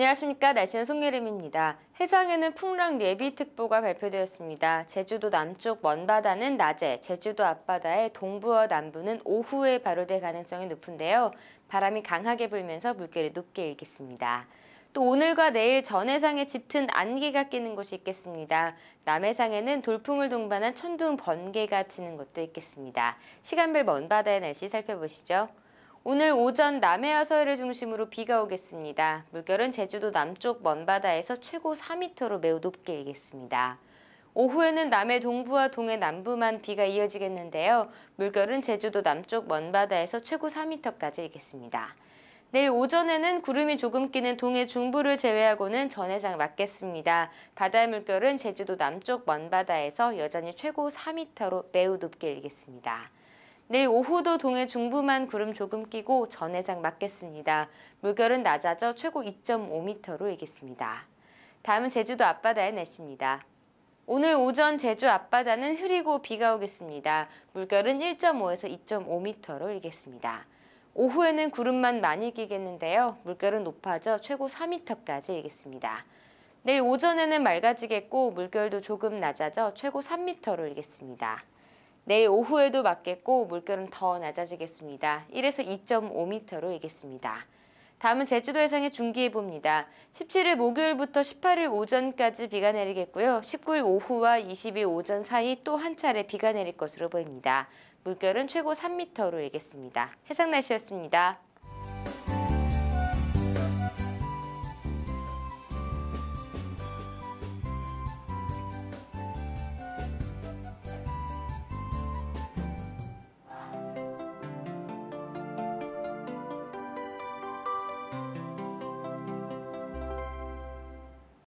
안녕하십니까 날씨는 송예림입니다. 해상에는 풍랑 예비특보가 발표되었습니다. 제주도 남쪽 먼바다는 낮에, 제주도 앞바다의 동부와 남부는 오후에 발효될 가능성이 높은데요. 바람이 강하게 불면서 물결이 높게 일겠습니다. 또 오늘과 내일 전해상에 짙은 안개가 끼는 곳이 있겠습니다. 남해상에는 돌풍을 동반한 천둥 번개가 치는 곳도 있겠습니다. 시간별 먼바다의 날씨 살펴보시죠. 오늘 오전 남해와 서해를 중심으로 비가 오겠습니다. 물결은 제주도 남쪽 먼바다에서 최고 4m로 매우 높게 일겠습니다. 오후에는 남해 동부와 동해 남부만 비가 이어지겠는데요. 물결은 제주도 남쪽 먼바다에서 최고 4m까지 일겠습니다. 내일 오전에는 구름이 조금 끼는 동해 중부를 제외하고는 전해상 맞겠습니다. 바다의 물결은 제주도 남쪽 먼바다에서 여전히 최고 4m로 매우 높게 일겠습니다. 내일 오후도 동해 중부만 구름 조금 끼고 전해상 맞겠습니다. 물결은 낮아져 최고 2.5m로 일겠습니다. 다음은 제주도 앞바다의 날씨입니다. 오늘 오전 제주 앞바다는 흐리고 비가 오겠습니다. 물결은 1.5에서 2.5m로 일겠습니다. 오후에는 구름만 많이 끼겠는데요. 물결은 높아져 최고 4m까지 일겠습니다. 내일 오전에는 맑아지겠고 물결도 조금 낮아져 최고 3m로 일겠습니다. 내일 오후에도 맞겠고 물결은 더 낮아지겠습니다. 1에서 2.5m로 일겠습니다. 다음은 제주도 해상의 중기예보입니다. 17일 목요일부터 18일 오전까지 비가 내리겠고요. 19일 오후와 20일 오전 사이 또 한 차례 비가 내릴 것으로 보입니다. 물결은 최고 3m로 일겠습니다. 해상 날씨였습니다.